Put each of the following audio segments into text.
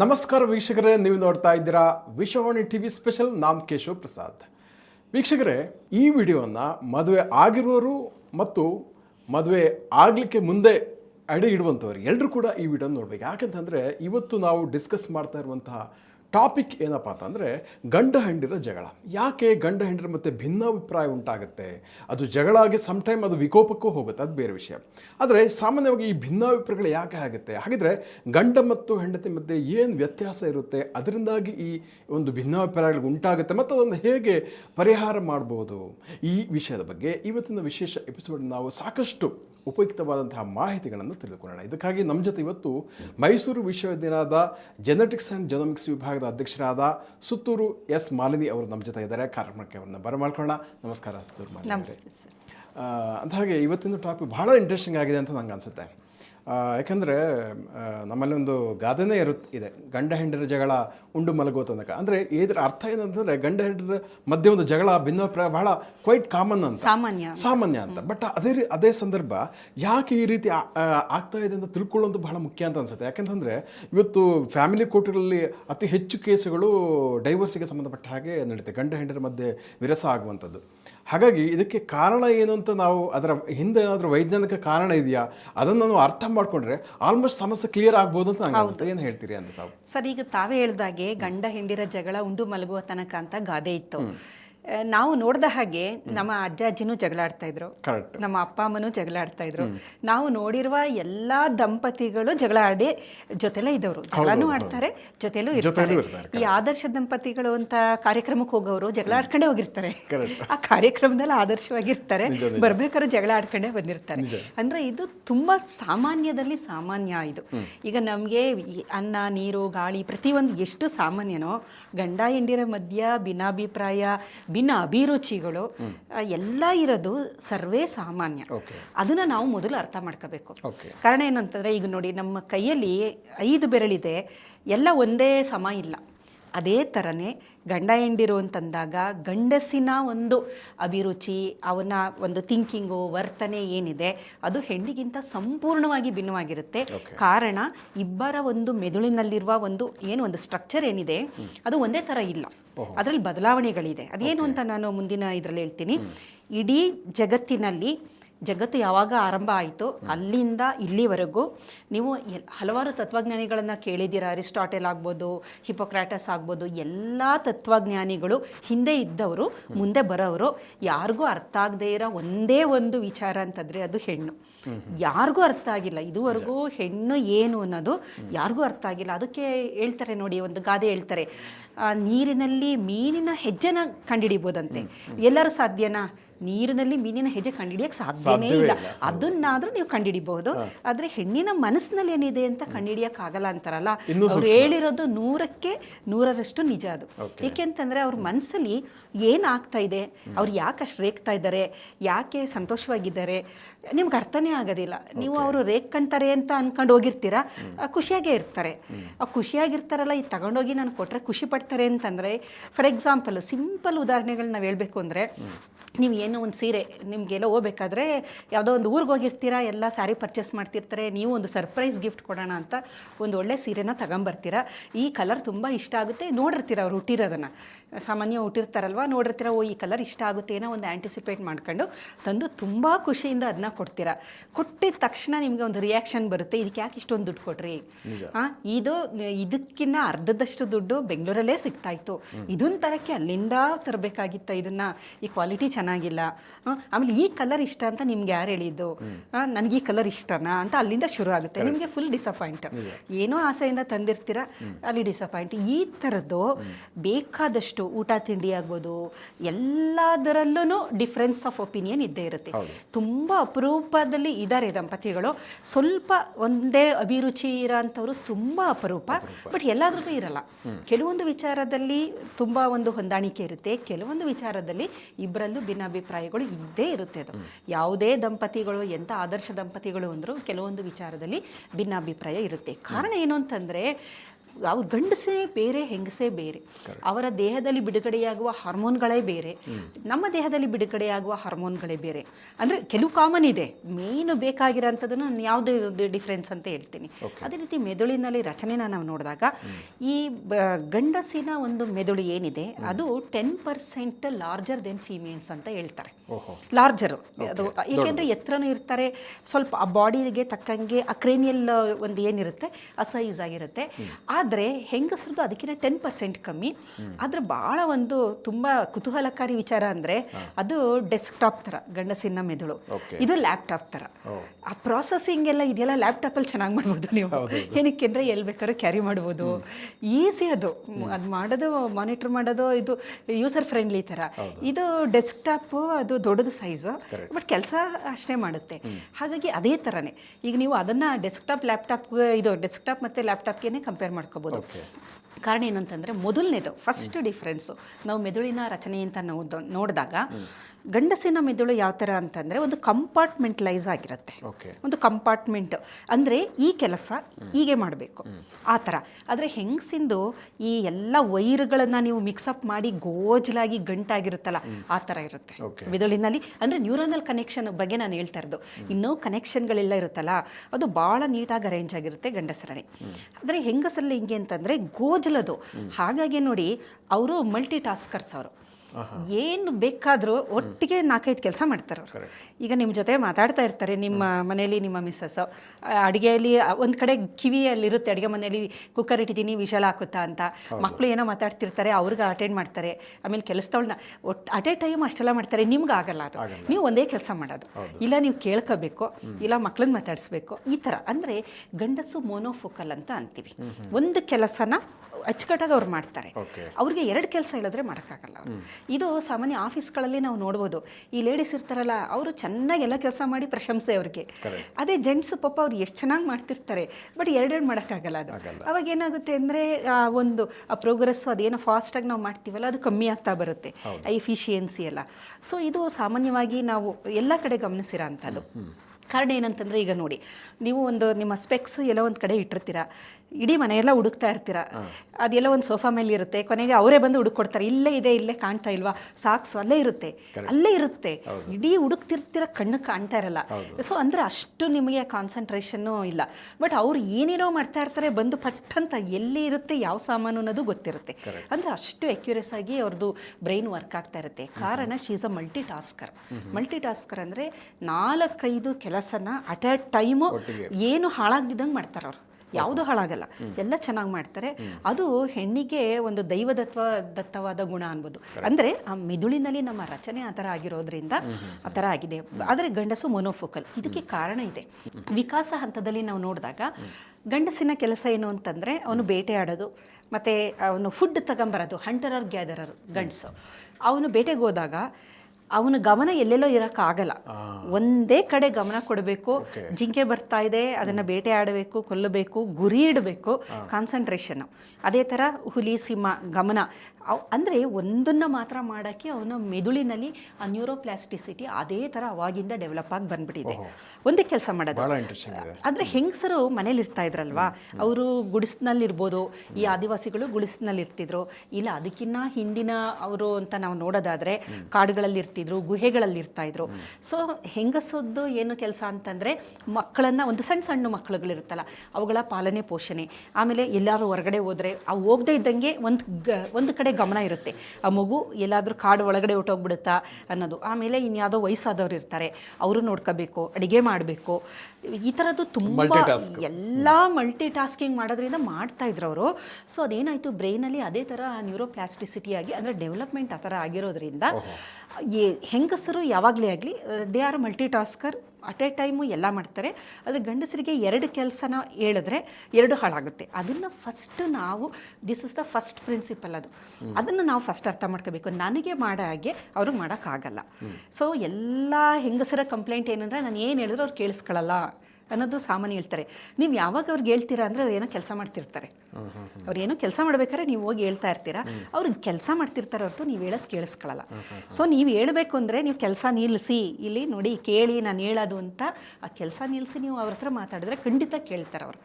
ನಮಸ್ಕಾರ ವೀಕ್ಷಕರೇ, ನೀವು ನೋಡ್ತಾ ಇದ್ದೀರಾ ವಿಶ್ವವಾಣಿ ಟಿ ವಿ ಸ್ಪೆಷಲ್ ನಾನ್ ಕೇಶವ ಪ್ರಸಾದ್. ವೀಕ್ಷಕರೇ, ಈ ವಿಡಿಯೋನ ಮದುವೆ ಆಗಿರುವವರು ಮತ್ತು ಮದುವೆ ಆಗಲಿಕ್ಕೆ ಮುಂದೆ ಅಡಿ ಇಡುವಂಥವ್ರು ಎಲ್ಲರೂ ಕೂಡ ಈ ವಿಡಿಯೋ ನೋಡ್ಬೇಕು. ಯಾಕಂತಂದರೆ, ಇವತ್ತು ನಾವು ಡಿಸ್ಕಸ್ ಮಾಡ್ತಾ ಇರುವಂತಹ ಟಾಪಿಕ್ ಏನಪ್ಪ ಅಂತಂದರೆ ಗಂಡ ಹೆಂಡಿರ ಜಗಳ. ಯಾಕೆ ಗಂಡ ಹೆಂಡಿರ ಮತ್ತೆ ಭಿನ್ನಾಭಿಪ್ರಾಯ ಉಂಟಾಗುತ್ತೆ? ಅದು ಜಗಳ ಆಗಿ ಟೈಮ್ ಅದು ವಿಕೋಪಕ್ಕೂ ಹೋಗುತ್ತೆ, ಅದು ಬೇರೆ ವಿಷಯ. ಆದರೆ ಸಾಮಾನ್ಯವಾಗಿ ಈ ಭಿನ್ನಾಭಿಪ್ರಾಯಗಳು ಯಾಕೆ ಆಗುತ್ತೆ? ಹಾಗಿದ್ರೆ ಗಂಡ ಮತ್ತು ಹೆಂಡತಿ ಮಧ್ಯೆ ಏನು ವ್ಯತ್ಯಾಸ ಇರುತ್ತೆ? ಅದರಿಂದಾಗಿ ಈ ಒಂದು ಭಿನ್ನಾಭಿಪ್ರಾಯಗಳು ಉಂಟಾಗುತ್ತೆ ಮತ್ತು ಅದನ್ನು ಹೇಗೆ ಪರಿಹಾರ ಮಾಡ್ಬೋದು? ಈ ವಿಷಯದ ಬಗ್ಗೆ ಇವತ್ತಿನ ವಿಶೇಷ ಎಪಿಸೋಡ್ ನಾವು ಸಾಕಷ್ಟು ಉಪಯುಕ್ತವಾದಂತಹ ಮಾಹಿತಿಗಳನ್ನು ತಿಳಿದುಕೊಳ್ಳೋಣ. ಇದಕ್ಕಾಗಿ ನಮ್ಮ ಜೊತೆ ಇವತ್ತು ಮೈಸೂರು ವಿಶ್ವವಿದ್ಯಾಲಯದ ಜೆನೆಟಿಕ್ಸ್ ಆ್ಯಂಡ್ ಜೊನಮಿಕ್ಸ್ ವಿಭಾಗದ ಅಧ್ಯಕ್ಷರಾದ ಸುತ್ತೂರು ಎಸ್ ಮಾಲಿನಿ ಅವರು ನಮ್ಮ ಜೊತೆ ಇದ್ದಾರೆ. ಕಾರ್ಯಕ್ರಮಕ್ಕೆ ಅವರನ್ನ ಬರಮಾಡ್ಕೊಳ್ಳೋಣ ನಮಸ್ಕಾರ ಸುತ್ತೂರು ಮಾಲಿನಿ ಅಂದ ಹಾಗೆ ಇವತ್ತಿನ ಟಾಪಿಕ್ ಬಹಳ ಇಂಟ್ರೆಸ್ಟಿಂಗ್ ಆಗಿದೆ ಅಂತ ನಂಗೆ ಅನಿಸುತ್ತೆ. ಯಾಕಂದರೆ ನಮ್ಮಲ್ಲಿ ಒಂದು ಗಾದೆನೇ ಇರುತ್ತೆ ಇದೆ. ಗಂಡ ಹೆಂಡರ ಜಗಳ ಉಂಡು ಮಲಗುವ ತನಕ. ಅಂದರೆ ಇದರ ಅರ್ಥ ಏನಂತಂದರೆ ಗಂಡ ಹೆಂಡರ ಮಧ್ಯೆ ಒಂದು ಜಗಳ ಭಿನ್ನಾಭಿಪ್ರಾಯ ಬಹಳ ಕ್ವೈಟ್ ಕಾಮನ್ ಅಂತ. ಸಾಮಾನ್ಯ ಸಾಮಾನ್ಯ ಅಂತ. ಬಟ್ ಅದೇ ರೀ ಅದೇ ಸಂದರ್ಭ ಯಾಕೆ ಈ ರೀತಿ ಆಗ್ತಾ ಇದೆ ಅಂತ ತಿಳ್ಕೊಳ್ಳೋದು ಬಹಳ ಮುಖ್ಯ ಅಂತ ಅನ್ಸುತ್ತೆ. ಯಾಕಂತಂದರೆ ಇವತ್ತು ಫ್ಯಾಮಿಲಿ ಕೋರ್ಟ್ಗಳಲ್ಲಿ ಅತಿ ಹೆಚ್ಚು ಕೇಸುಗಳು ಡೈವರ್ಸಿಗೆ ಸಂಬಂಧಪಟ್ಟ ಹಾಗೆ ನಡೀತೆ. ಗಂಡ ಹೆಂಡರ ಮಧ್ಯೆ ವಿರಸ ಆಗುವಂಥದ್ದು. ಹಾಗಾಗಿ ಇದಕ್ಕೆ ಕಾರಣ ಏನು ಅಂತ ನಾವು ಅದರ ಹಿಂದೆ ಏನಾದರೂ ವೈಜ್ಞಾನಿಕ ಕಾರಣ ಇದೆಯಾ? ಅದನ್ನು ನಾವು ಅರ್ಥ ಮಾಡಿಕೊಂಡ್ರೆ ಆಲ್ಮೋಸ್ಟ್ ಸಮಸ್ಯೆ ಕ್ಲಿಯರ್ ಆಗ್ಬೋದು ಅಂತ ನಂಗೆ ಅನ್ಸುತ್ತೆ. ಏನು ಹೇಳ್ತೀರಿ ಅಂತ ತಾವು ಸರ್ ಈಗ ತಾವೇ ಹೇಳ್ದಾಗೆ ಗಂಡ ಹೆಂಡಿರ ಜಗಳ ಉಂಡು ಮಲಗುವ ತನಕ ಅಂತ ಗಾದೆ ಇತ್ತು. ನಾವು ನೋಡಿದ ಹಾಗೆ ನಮ್ಮ ಅಜ್ಜ ಅಜ್ಜಿನೂ ಜಗಳಾಡ್ತಾ ಇದ್ರು. ನಮ್ಮ ಅಪ್ಪ ಅಮ್ಮನೂ ಜಗಳಾಡ್ತಾ ಇದ್ರು. ನಾವು ನೋಡಿರುವ ಎಲ್ಲಾ ದಂಪತಿಗಳು ಜಗಳ ಆಡಿ ಜೊತೆಲೇ ಇದ್ದವರು. ಜಗಳನೂ ಆಡ್ತಾರೆ ಜೊತೆಲೂ ಇರ್ತಾರೆ. ಈ ಆದರ್ಶ ದಂಪತಿಗಳು ಅಂತ ಕಾರ್ಯಕ್ರಮಕ್ಕೆ ಹೋಗೋರು ಜಗಳ ಆಡ್ಕೊಂಡೇ ಹೋಗಿರ್ತಾರೆ. ಆ ಕಾರ್ಯಕ್ರಮದಲ್ಲಿ ಆದರ್ಶವಾಗಿರ್ತಾರೆ. ಬರ್ಬೇಕಾದ್ರೆ ಜಗಳ ಆಡ್ಕೊಂಡೇ ಬಂದಿರ್ತಾರೆ ಅಂದ್ರೆ ಇದು ತುಂಬಾ ಸಾಮಾನ್ಯದಲ್ಲಿ ಸಾಮಾನ್ಯ ಇದು. ಈಗ ನಮಗೆ ಅನ್ನ ನೀರು ಗಾಳಿ ಪ್ರತಿಯೊಂದು ಎಷ್ಟು ಸಾಮಾನ್ಯನೋ ಗಂಡ ಹೆಂಡಿರ ಮಧ್ಯ ಭಿನ್ನಾಭಿಪ್ರಾಯ ಭಿನ್ನ ಅಭಿರುಚಿಗಳು ಎಲ್ಲ ಇರೋದು ಸರ್ವೇ ಸಾಮಾನ್ಯ. ಅದನ್ನು ನಾವು ಮೊದಲು ಅರ್ಥ ಮಾಡ್ಕೋಬೇಕು. ಕಾರಣ ಏನಂತಂದರೆ ಈಗ ನೋಡಿ ನಮ್ಮ ಕೈಯಲ್ಲಿ ಐದು ಬೆರಳಿದೆ ಎಲ್ಲ ಒಂದೇ ಸಮ ಇಲ್ಲ. ಅದೇ ಥರನೇ ಗಂಡ ಹೆಂಡಿರು ಅಂತಂದಾಗ ಗಂಡಸಿನ ಒಂದು ಅಭಿರುಚಿ ಅವನ ಒಂದು ಥಿಂಕಿಂಗು ವರ್ತನೆ ಏನಿದೆ ಅದು ಹೆಣ್ಣಿಗಿಂತ ಸಂಪೂರ್ಣವಾಗಿ ಭಿನ್ನವಾಗಿರುತ್ತೆ. ಕಾರಣ ಇಬ್ಬರ ಒಂದು ಮೆದುಳಿನಲ್ಲಿರುವ ಒಂದು ಏನು ಒಂದು ಸ್ಟ್ರಕ್ಚರ್ ಏನಿದೆ ಅದು ಒಂದೇ ಥರ ಇಲ್ಲ. ಅದರಲ್ಲಿ ಬದಲಾವಣೆಗಳಿದೆ. ಅದೇನು ಅಂತ ನಾನು ಮುಂದಿನ ಇದರಲ್ಲಿ ಹೇಳ್ತೀನಿ. ಇಡೀ ಜಗತ್ತಿನಲ್ಲಿ ಜಗತ್ತು ಯಾವಾಗ ಆರಂಭ ಆಯಿತು ಅಲ್ಲಿಂದ ಇಲ್ಲಿವರೆಗೂ ನೀವು ಹಲವಾರು ತತ್ವಜ್ಞಾನಿಗಳನ್ನು ಕೇಳಿದ್ದೀರಾ, ಅರಿಸ್ಟಾಟೆಲ್ ಆಗ್ಬೋದು ಹಿಪೋಕ್ರಾಟಸ್ ಆಗ್ಬೋದು, ಎಲ್ಲ ತತ್ವಜ್ಞಾನಿಗಳು ಹಿಂದೆ ಇದ್ದವರು, ಮುಂದೆ ಬರೋವರು, ಯಾರಿಗೂ ಅರ್ಥ ಆಗದೇ ಇರೋ ಒಂದೇ ಒಂದು ವಿಚಾರ ಅಂತಂದರೆ ಅದು ಹೆಣ್ಣು. ಯಾರಿಗೂ ಅರ್ಥ ಆಗಿಲ್ಲ, ಇದುವರೆಗೂ ಹೆಣ್ಣು ಏನು ಅನ್ನೋದು ಯಾರಿಗೂ ಅರ್ಥ ಆಗಿಲ್ಲ. ಅದಕ್ಕೆ ಹೇಳ್ತಾರೆ ನೋಡಿ, ಒಂದು ಗಾದೆ ಹೇಳ್ತಾರೆ ನೀರಿನಲ್ಲಿ ಮೀನಿನ ಹೆಜ್ಜೆನ ಕಂಡುಹಿಡಿಬೋದಂತೆ ಎಲ್ಲರೂ ಸಾಧ್ಯನಾ? ನೀರಿನಲ್ಲಿ ಮೀನಿನ ಹೆಜ್ಜೆ ಕಂಡುಹಿಡಿಯಕ್ಕೆ ಸಾಧ್ಯನೇ ಇಲ್ಲ. ಅದನ್ನಾದ್ರೂ ನೀವು ಕಂಡುಹಿಡಿಬಹುದು ಆದ್ರೆ ಹೆಣ್ಣಿನ ಮನಸ್ಸಿನಲ್ಲಿ ಏನಿದೆ ಅಂತ ಕಂಡುಹಿಡಿಯಕ್ ಆಗಲ್ಲ ಅಂತಾರಲ್ಲ ಅವ್ರು ಹೇಳಿರೋದು ನೂರಕ್ಕೆ ನೂರರಷ್ಟು ನಿಜ ಅದು. ಏಕೆಂತಂದ್ರೆ ಅವ್ರ ಮನಸ್ಸಲ್ಲಿ ಏನಾಗ್ತಾ ಇದೆ? ಅವ್ರು ಯಾಕೆ ಅಷ್ಟು ರೇಗ್ತಾ ಇದ್ದಾರೆ? ಯಾಕೆ ಸಂತೋಷವಾಗಿದ್ದಾರೆ? ನಿಮ್ಗೆ ಅರ್ಥನೇ ಆಗೋದಿಲ್ಲ. ನೀವು ಅವರು ರೇಗ್ಕಂತಾರೆ ಅಂತ ಅನ್ಕೊಂಡು ಹೋಗಿರ್ತೀರಾ? ಖುಷಿಯಾಗೇ ಇರ್ತಾರೆ. ಆ ಖುಷಿಯಾಗಿರ್ತಾರಲ್ಲ ಇದು ತಗೊಂಡೋಗಿ ನಾನು ಕೊಟ್ಟರೆ ಖುಷಿ ಪಡ್ತಾರೆ ಅಂತಂದರೆ ಫಾರ್ ಎಕ್ಸಾಂಪಲ್ ಸಿಂಪಲ್ ಉದಾಹರಣೆಗಳು ನಾವು ಹೇಳಬೇಕು ಅಂದರೆ ನೀವು ಏನೋ ಒಂದು ಸೀರೆ ನಿಮಗೆಲ್ಲ ಹೋಗ್ಬೇಕಾದ್ರೆ ಯಾವುದೋ ಒಂದು ಊರಿಗೆ ಹೋಗಿರ್ತೀರಾ ಎಲ್ಲ ಸ್ಯಾರಿ ಪರ್ಚೇಸ್ ಮಾಡ್ತಿರ್ತಾರೆ ನೀವು ಒಂದು ಸರ್ಪ್ರೈಸ್ ಗಿಫ್ಟ್ ಕೊಡೋಣ ಅಂತ ಒಂದು ಒಳ್ಳೆ ಸೀರೆನ ತಗೊಂಬರ್ತೀರಾ. ಈ ಕಲರ್ ತುಂಬ ಇಷ್ಟ ಆಗುತ್ತೆ. ನೋಡಿರ್ತೀರ ಅವ್ರು ಹುಟ್ಟಿರೋದನ್ನು. ಸಾಮಾನ್ಯ ಹುಟ್ಟಿರ್ತಾರಲ್ವ ನೋಡಿರ್ತೀರ ಓ ಈ ಕಲರ್ ಇಷ್ಟ ಆಗುತ್ತೆ ಏನೋ ಒಂದು ಆ್ಯಂಟಿಸಿಪೇಟ್ ಮಾಡ್ಕೊಂಡು ತಂದು ತುಂಬ ಖುಷಿಯಿಂದ ಅದನ್ನ ಕೊಡ್ತೀರಾ. ಕೊಟ್ಟಿದ ತಕ್ಷಣ ನಿಮಗೆ ಒಂದು ರಿಯಾಕ್ಷನ್ ಬರುತ್ತೆ ಇದಕ್ಕೆ ಯಾಕೆ ಇಷ್ಟೊಂದು ದುಡ್ಡು ಕೊಡ್ರಿ ಹಾಂ ಇದು ಇದಕ್ಕಿನ್ನ ಅರ್ಧದಷ್ಟು ದುಡ್ಡು ಬೆಂಗಳೂರಲ್ಲೇ ಸಿಗ್ತಾ ಇತ್ತು. ಇದನ್ನ ತರಕ್ಕೆ ಅಲ್ಲಿಂದ ತರಬೇಕಾಗಿತ್ತ ಇದನ್ನ. ಈ ಕ್ವಾಲಿಟಿ ಚೆನ್ನಾಗಿಲ್ಲ. ಆ, ಆಮೇಲೆ ಈ ಕಲರ್ ಇಷ್ಟ ಅಂತ ನಿಮ್ಗೆ ಯಾರು ಹೇಳಿದ್ದು? ನನಗೆ ಈ ಕಲರ್ ಇಷ್ಟನಾ ಅಂತ ಅಲ್ಲಿಂದ ಶುರು ಆಗುತ್ತೆ. ನಿಮಗೆ ಫುಲ್ ಡಿಸಪಾಯಿಂಟ್ ಏನೋ ಆಸೆಯಿಂದ ತಂದಿರ್ತೀರ? ಅಲ್ಲಿ ಡಿಸಪಾಯಿಂಟ್ ಈ ಥರದ್ದು ಬೇಕಾದಷ್ಟು ಊಟ ತಿಂಡಿ ಆಗ್ಬೋದು ಎಲ್ಲದರಲ್ಲೂ ಡಿಫ್ರೆನ್ಸ್ ಆಫ್ ಒಪಿನಿಯನ್ ಇದ್ದೇ ಇರುತ್ತೆ. ತುಂಬ ಅಪರೂಪದಲ್ಲಿ ಇದ್ದಾರೆ ದಂಪತಿಗಳು. ಸ್ವಲ್ಪ ಒಂದೇ ಅಭಿರುಚಿ ಇರೋಂಥವ್ರು ತುಂಬ ಅಪರೂಪ. ಬಟ್ ಎಲ್ಲಾದ್ರೂ ಇರಲ್ಲ. ಕೆಲವೊಂದು ವಿಚಾರದಲ್ಲಿ ತುಂಬ ಒಂದು ಹೊಂದಾಣಿಕೆ ಇರುತ್ತೆ. ಕೆಲವೊಂದು ವಿಚಾರದಲ್ಲಿ ಇಬ್ಬರಲ್ಲೂ ಭಿನ್ನಾಭಿಪ್ರಾಯಗಳು ಇದ್ದೇ ಇರುತ್ತೆ ಅದು ಯಾವುದೇ ದಂಪತಿಗಳು, ಎಂಥ ಆದರ್ಶ ದಂಪತಿಗಳು ಅಂದರೂ ಕೆಲವೊಂದು ವಿಚಾರದಲ್ಲಿ ಭಿನ್ನಾಭಿಪ್ರಾಯ ಇರುತ್ತೆ. ಕಾರಣ ಏನು ಅಂತಂದರೆ ಅವ್ರ ಗಂಡಸೇ ಬೇರೆ ಹೆಂಗಸೇ ಬೇರೆ. ಅವರ ದೇಹದಲ್ಲಿ ಬಿಡುಗಡೆಯಾಗುವ ಹಾರ್ಮೋನ್ಗಳೇ ಬೇರೆ. ನಮ್ಮ ದೇಹದಲ್ಲಿ ಬಿಡುಗಡೆಯಾಗುವ ಹಾರ್ಮೋನ್ಗಳೇ ಬೇರೆ. ಅಂದರೆ ಕೆಲವು ಕಾಮನ್ ಇದೆ. ಮೇನು ಬೇಕಾಗಿರೋಂಥದ್ದನ್ನು ನಾನು ಯಾವುದೇ ಡಿಫ್ರೆನ್ಸ್ ಅಂತ ಹೇಳ್ತೀನಿ. ಅದೇ ರೀತಿ ಮೆದುಳಿನಲ್ಲಿ ರಚನೆನ ನಾವು ನೋಡಿದಾಗ ಈ ಗಂಡಸಿನ ಒಂದು ಮೆದುಳು ಏನಿದೆ ಅದು ten percent larger than females ಅಂತ ಹೇಳ್ತಾರೆ. ಲಾರ್ಜರು ಅದು ಏಕೆಂದರೆ ಎತ್ತರನೂ ಇರ್ತಾರೆ ಸ್ವಲ್ಪ ಆ ಬಾಡಿಗೆ ತಕ್ಕಂಗೆ ಅಕ್ರೇನಿಯಲ್ ಕ್ರೇನಿಯಲ್ ಒಂದು ಏನಿರುತ್ತೆ ಅಸೈಸ್ ಆಗಿರುತ್ತೆ. ಆಗಿರುತ್ತೆ ಆದರೆ ಹೆಂಗಸರದು ಅದಕ್ಕಿಂತ ಟೆನ್ ಪರ್ಸೆಂಟ್ ಕಮ್ಮಿ. ಆದರೆ ಭಾಳ ಒಂದು ತುಂಬ ಕುತೂಹಲಕಾರಿ ವಿಚಾರ ಅಂದರೆ ಅದು ಡೆಸ್ಕ್ಟಾಪ್ ಥರ ಗಂಡಸಿನ ಮೆದುಳು. ಇದು ಲ್ಯಾಪ್ಟಾಪ್ ಥರ. ಆ ಪ್ರಾಸೆಸಿಂಗ್ ಎಲ್ಲ ಇದೆಲ್ಲ ಲ್ಯಾಪ್ಟಾಪಲ್ಲಿ ಚೆನ್ನಾಗಿ ಮಾಡ್ಬೋದು ನೀವು. ಏನಕ್ಕೆ ಅಂದರೆ ಎಲ್ಲಿ ಬೇಕಾದ್ರೂ ಕ್ಯಾರಿ ಮಾಡ್ಬೋದು. ಈಸಿ ಅದು. ಅದು ಮಾಡೋದು ಮಾನಿಟರ್ ಮಾಡೋದು ಇದು ಯೂಸರ್ ಫ್ರೆಂಡ್ಲಿ ಥರ. ಇದು ಡೆಸ್ಕ್ಟಾಪು ಅದು ದೊಡ್ಡದು ಸೈಜು ಬಟ್ ಕೆಲಸ ಅಷ್ಟೇ ಮಾಡುತ್ತೆ. ಹಾಗಾಗಿ ಅದೇ ಥರನೇ ಈಗ ನೀವು ಅದನ್ನು ಡೆಸ್ಕ್ಟಾಪ್ ಲ್ಯಾಪ್ಟಾಪ್ ಇದು ಡೆಸ್ಕ್ಟಾಪ್ ಮತ್ತು ಲ್ಯಾಪ್ಟಾಪ್ಗೆ ಕಂಪೇರ್ ಮಾಡ್ಕೋಬೋದು ಕಾರಣ ಏನಂತಂದರೆ ಮೊದಲನೇದು ಫಸ್ಟ್ ಡಿಫ್ರೆನ್ಸು ನಾವು ಮೆದುಳಿನ ರಚನೆ ಅಂತ ನೋಡ್ದ ನೋಡಿದಾಗ ಗಂಡಸಿನ ಮೆದುಳು ಯಾವ ಥರ ಅಂತಂದರೆ ಒಂದು ಕಂಪಾರ್ಟ್ಮೆಂಟ್ಲೈಸ್ ಆಗಿರುತ್ತೆ. ಒಂದು ಕಂಪಾರ್ಟ್ಮೆಂಟ್ ಅಂದರೆ ಈ ಕೆಲಸ ಹೀಗೆ ಮಾಡಬೇಕು. ಆ ಥರ. ಆದರೆ ಹೆಂಗಸಿಂದು ಈ ಎಲ್ಲ ವೈರ್ಗಳನ್ನು ನೀವು ಮಿಕ್ಸಪ್ ಮಾಡಿ ಗೋಜಲಾಗಿ ಗಂಟಾಗಿರುತ್ತಲ್ಲ ಆ ಥರ ಇರುತ್ತೆ. ಮೆದುಳಿನಲ್ಲಿ ಅಂದರೆ ನ್ಯೂರನಲ್ ಕನೆಕ್ಷನ್ ಬಗ್ಗೆ ನಾನು ಹೇಳ್ತಾ ಇರೋದು. ಇನ್ನೂ ಕನೆಕ್ಷನ್ಗಳೆಲ್ಲ ಇರುತ್ತಲ್ಲ ಅದು ಭಾಳ ನೀಟಾಗಿ ಅರೇಂಜ್ ಆಗಿರುತ್ತೆ ಗಂಡಸರಲ್ಲಿ. ಆದರೆ ಹೆಂಗಸರಲ್ಲಿ ಹಿಂಗೆ ಅಂತಂದರೆ ಗೋಜಲದು. ಹಾಗಾಗಿ ನೋಡಿ ಅವರು ಮಲ್ಟಿ ಟಾಸ್ಕರ್ಸ್ ಅವರು. ಏನು ಬೇಕಾದರೂ ಒಟ್ಟಿಗೆ ನಾಲ್ಕೈದು ಕೆಲಸ ಮಾಡ್ತಾರೆ ಅವರು. ಈಗ ನಿಮ್ಮ ಜೊತೆ ಮಾತಾಡ್ತಾ ಇರ್ತಾರೆ ನಿಮ್ಮ ಮನೆಯಲ್ಲಿ ನಿಮ್ಮ ಮಿಸ್ಸಸ್ಸು. ಅಡುಗೆಯಲ್ಲಿ ಒಂದು ಕಡೆ ಕಿವಿಯಲ್ಲಿರುತ್ತೆ ಅಡುಗೆ ಮನೆಯಲ್ಲಿ ಕುಕ್ಕರ್ ಇಟ್ಟಿದ್ದೀನಿ ವಿಶಾಲ ಹಾಕುತ್ತಾ ಅಂತ. ಮಕ್ಕಳು ಏನೋ ಮಾತಾಡ್ತಿರ್ತಾರೆ ಅವ್ರಿಗೆ ಅಟೆಂಡ್ ಮಾಡ್ತಾರೆ. ಆಮೇಲೆ ಕೆಲಸದವಳನ್ನ ಒಟ್ಟು ಅಟ್ ಎ ಟೈಮ್ ಅಷ್ಟೆಲ್ಲ ಮಾಡ್ತಾರೆ ನಿಮ್ಗೆ ಆಗಲ್ಲ ಅದು. ನೀವು ಒಂದೇ ಕೆಲಸ ಮಾಡೋದು. ಇಲ್ಲ ನೀವು ಕೇಳ್ಕೋಬೇಕು ಇಲ್ಲ ಮಕ್ಳನ್ನ ಮಾತಾಡಿಸ್ಬೇಕು ಈ ಥರ. ಅಂದರೆ ಗಂಡಸು ಮೋನೋಫೋಕಲ್ ಅಂತ ಅಂತೀವಿ. ಒಂದು ಕೆಲಸನ ಅಚ್ಚುಕಟ್ಟಾಗಿ ಅವ್ರು ಮಾಡ್ತಾರೆ. ಅವ್ರಿಗೆ ಎರಡು ಕೆಲಸ ಹೇಳಿದ್ರೆ ಮಾಡೋಕ್ಕಾಗಲ್ಲ ಅವರು. ಇದು ಸಾಮಾನ್ಯ ಆಫೀಸ್ಗಳಲ್ಲಿ ನಾವು ನೋಡ್ಬೋದು. ಈ ಲೇಡೀಸ್ ಇರ್ತಾರಲ್ಲ ಅವರು ಚೆನ್ನಾಗಿ ಎಲ್ಲ ಕೆಲಸ ಮಾಡಿ ಪ್ರಶಂಸೆ ಅವ್ರಿಗೆ. ಅದೇ ಜೆಂಟ್ಸ್ ಪಾಪ ಅವ್ರು ಎಷ್ಟು ಚೆನ್ನಾಗಿ ಮಾಡ್ತಿರ್ತಾರೆ ಬಟ್ ಎರಡೆರಡು ಮಾಡೋಕ್ಕಾಗಲ್ಲ ಅದು. ಅವಾಗ ಏನಾಗುತ್ತೆ ಅಂದರೆ ಒಂದು ಆ ಪ್ರೋಗ್ರೆಸ್ ಅದೇನೋ ಫಾಸ್ಟಾಗಿ ನಾವು ಮಾಡ್ತೀವಲ್ಲ ಅದು ಕಮ್ಮಿ ಆಗ್ತಾ ಬರುತ್ತೆ. ಎಫಿಷಿಯನ್ಸಿ ಎಲ್ಲ. ಸೊ ಇದು ಸಾಮಾನ್ಯವಾಗಿ ನಾವು ಎಲ್ಲ ಕಡೆ ಗಮನಿಸಿರೋ ಅಂಥದ್ದು. ಕಾರಣ ಏನಂತಂದರೆ ಈಗ ನೋಡಿ ನೀವು ಒಂದು ನಿಮ್ಮ ಸ್ಪೆಕ್ಸ್ ಎಲ್ಲೋ ಒಂದು ಕಡೆ ಇಟ್ಟಿರ್ತೀರ. ಇಡೀ ಮನೆಯೆಲ್ಲ ಹುಡುಕ್ತಾ ಇರ್ತೀರ. ಅದೆಲ್ಲ ಒಂದು ಸೋಫಾ ಮೇಲೆ ಇರುತ್ತೆ ಕೊನೆಗೆ ಅವರೇ ಬಂದು ಹುಡುಕೊಡ್ತಾರೆ. ಇಲ್ಲೇ ಇದೆ ಇಲ್ಲೇ ಕಾಣ್ತಾ ಇಲ್ವಾ? ಸಾಕ್ಸ್ ಅಲ್ಲೇ ಇರುತ್ತೆ. ಅಲ್ಲೇ ಇರುತ್ತೆ. ಇಡೀ ಹುಡುಕ್ತಿರ್ತೀರ ಕಣ್ಣು ಕಾಣ್ತಾ ಇರಲ್ಲ. ಸೊ ಅಂದ್ರೆ ಅಷ್ಟು ನಿಮಗೆ ಕಾನ್ಸಂಟ್ರೇಷನ್ ಇಲ್ಲ. ಬಟ್ ಅವ್ರು ಏನೇನೋ ಮಾಡ್ತಾ ಇರ್ತಾರೆ ಬಂದು ಪಟ್ ಅಂತ ಎಲ್ಲಿ ಇರುತ್ತೆ ಯಾವ ಸಾಮಾನು ಅನ್ನೋದು ಗೊತ್ತಿರುತ್ತೆ. ಅಂದ್ರೆ ಅಷ್ಟು ಅಕ್ಯುರೇಸ್ ಆಗಿ ಅವ್ರದ್ದು ಬ್ರೈನ್ ವರ್ಕ್ ಆಗ್ತಾ ಇರುತ್ತೆ. ಕಾರಣ she's a multi tasker multi tasker ಅಂದ್ರೆ ನಾಲ್ಕೈದು ಕೆಲಸನ ಅಟ್ ಅ ಟೈಮು ಏನು ಹಾಳಾಗ್ದಿದ್ದಂಗೆ ಮಾಡ್ತಾರೆ ಅವರು. ಯಾವುದು ಹಾಳಾಗಲ್ಲ. ಎಲ್ಲ ಚೆನ್ನಾಗಿ ಮಾಡ್ತಾರೆ. ಅದು ಹೆಣ್ಣಿಗೆ ಒಂದು ದೈವದತ್ವ ದತ್ತವಾದ ಗುಣ ಅನ್ಬೋದು. ಅಂದರೆ ಆ ಮಿದುಳಿನಲ್ಲಿ ನಮ್ಮ ರಚನೆ ಆ ಥರ ಆಗಿರೋದ್ರಿಂದ ಆ ಥರ ಆಗಿದೆ. ಆದರೆ ಗಂಡಸು ಮೊನೋಫೋಕಲ್ ಇದಕ್ಕೆ ಕಾರಣ ಇದೆ. ವಿಕಾಸ ಹಂತದಲ್ಲಿ ನಾವು ನೋಡಿದಾಗ ಗಂಡಸಿನ ಕೆಲಸ ಏನು ಅಂತಂದರೆ ಅವನು ಬೇಟೆಯಾಡೋದು ಮತ್ತು ಅವನು ಫುಡ್ ತಗೊಂಬರೋದು ಹಂಟರರ್ ಗ್ಯಾದರರ್ ಗಂಡಸು. ಅವನು ಬೇಟೆಗೆ ಹೋದಾಗ ಅವನ ಗಮನ ಎಲ್ಲೆಲ್ಲೋ ಇರೋಕ್ಕಾಗಲ್ಲ. ಒಂದೇ ಕಡೆ ಗಮನ ಕೊಡಬೇಕು ಜಿಂಕೆ ಬರ್ತಾ ಇದೆ ಅದನ್ನು ಬೇಟೆ ಆಡಬೇಕು ಕೊಲ್ಲಬೇಕು ಗುರಿ ಇಡಬೇಕು ಕಾನ್ಸಂಟ್ರೇಷನ್ ಅದೇ ಥರ ಹುಲಿ ಸಿಂಹ ಗಮನ. ಅವ್ ಅಂದರೆ ಒಂದನ್ನು ಮಾತ್ರ ಮಾಡೋಕ್ಕೆ ಅವನ ಮೆದುಳಿನಲ್ಲಿ ಆ ನ್ಯೂರೋಪ್ಲಾಸ್ಟಿಸಿಟಿ ಅದೇ ಥರ ಅವಾಗಿಂದ ಡೆವಲಪ್ ಆಗಿ ಬಂದ್ಬಿಟ್ಟಿದೆ. ಒಂದೇ ಕೆಲಸ ಮಾಡೋದು. ಅಂದರೆ ಹೆಂಗಸರು ಮನೇಲಿ ಇರ್ತಾ ಇದ್ರಲ್ವಾ? ಅವರು ಗುಡಿಸ್ನಲ್ಲಿರ್ಬೋದು ಈ ಆದಿವಾಸಿಗಳು ಗುಡಿಸ್ನಲ್ಲಿರ್ತಿದ್ರು. ಇಲ್ಲ ಅದಕ್ಕಿನ್ನ ಹಿಂದಿನ ಅವರು ಅಂತ ನಾವು ನೋಡೋದಾದ್ರೆ ಕಾಡುಗಳಲ್ಲಿ ಇರ್ತಿದ್ರು ಗುಹೆಗಳಲ್ಲಿ ಇರ್ತಾ ಇದ್ರು ಸೊ ಹೆಂಗಸದ್ದು ಏನು ಕೆಲಸ ಅಂತಂದ್ರೆ ಮಕ್ಕಳನ್ನು ಒಂದು ಸಣ್ಣ ಸಣ್ಣ ಮಕ್ಕಳುಗಳಿರುತ್ತಲ್ಲ ಅವುಗಳ ಪಾಲನೆ ಪೋಷಣೆ. ಆಮೇಲೆ ಎಲ್ಲರೂ ಹೊರಗಡೆ ಹೋದರೆ ಅವು ಹೋಗದೇ ಇದ್ದಂಗೆ ಒಂದು ಗ ಒಂದು ಕಡೆ ಗಮನ ಇರುತ್ತೆ. ಆ ಮಗು ಎಲ್ಲಾದರೂ ಕಾಡು ಒಳಗಡೆ ಹೊಟ್ಟೋಗ್ಬಿಡುತ್ತಾ ಅನ್ನೋದು. ಆಮೇಲೆ ಇನ್ಯಾವುದೋ ವಯಸ್ಸಾದವ್ರು ಇರ್ತಾರೆ. ಅವರು ನೋಡ್ಕೋಬೇಕು ಅಡಿಗೆ ಮಾಡಬೇಕು. ಈ ಥರದ್ದು ತುಂಬ. ಎಲ್ಲ ಮಲ್ಟಿ ಟಾಸ್ಕಿಂಗ್ ಮಾಡೋದ್ರಿಂದ ಮಾಡ್ತಾ ಇದ್ರು ಅವರು. ಸೊ ಅದೇನಾಯಿತು? ಬ್ರೈನಲ್ಲಿ ಅದೇ ಥರ ನ್ಯೂರೋಪ್ಲಾಸ್ಟಿಸಿಟಿ ಆಗಿ ಅಂದರೆ ಡೆವಲಪ್ಮೆಂಟ್ ಆ ಥರ ಆಗಿರೋದ್ರಿಂದ ಹೆಂಗಸರು ಯಾವಾಗಲೇ ಆಗಲಿ they are multitasker at a time ಎಲ್ಲ ಮಾಡ್ತಾರೆ. ಆದರೆ ಗಂಡಸರಿಗೆ ಎರಡು ಕೆಲಸನ ಹೇಳಿದ್ರೆ ಎರಡು ಹಾಳಾಗುತ್ತೆ. ಅದನ್ನು ಫಸ್ಟ್ ನಾವು this is the first principle ಅದು. ಅದನ್ನು ನಾವು ಫಸ್ಟ್ ಅರ್ಥ ಮಾಡ್ಕೋಬೇಕು. ನನಗೆ ಮಾಡೋ ಹಾಗೆ ಅವರು ಮಾಡೋಕ್ಕಾಗಲ್ಲ. ಸೊ ಎಲ್ಲ ಹೆಂಗಸರ ಕಂಪ್ಲೇಂಟ್ ಏನಂದರೆ ನಾನು ಏನು ಹೇಳಿದ್ರು ಅವ್ರು ಕೇಳಿಸ್ಕೊಳ್ಳಲ್ಲ ಅನ್ನೋದು ಸಾಮಾನ್ಯ ಹೇಳ್ತಾರೆ. ನೀವು ಯಾವಾಗ ಅವ್ರಿಗೆ ಹೇಳ್ತೀರಾ ಅಂದರೆ ಅವ್ರು ಏನೋ ಕೆಲಸ ಮಾಡ್ತಿರ್ತಾರೆ. ಅವ್ರು ಏನೋ ಕೆಲಸ ಮಾಡ್ಬೇಕಾದ್ರೆ ನೀವು ಹೋಗಿ ಹೇಳ್ತಾ ಇರ್ತೀರಾ. ಅವ್ರು ಕೆಲಸ ಮಾಡ್ತಿರ್ತಾರೆ ಹೊರತು ನೀವು ಹೇಳೋದು ಕೇಳಿಸ್ಕೊಳ್ಳಲ್ಲ ಸೊ ನೀವು ಹೇಳಬೇಕು ಅಂದರೆ ನೀವು ಕೆಲಸ ನಿಲ್ಲಿಸಿ ಇಲ್ಲಿ ನೋಡಿ ಕೇಳಿ ನಾನು ಹೇಳೋದು ಅಂತ ಆ ಕೆಲಸ ನಿಲ್ಲಿಸಿ ನೀವು ಅವ್ರ ಹತ್ರ ಮಾತಾಡಿದ್ರೆ ಖಂಡಿತ ಕೇಳ್ತಾರೆ ಅವರು.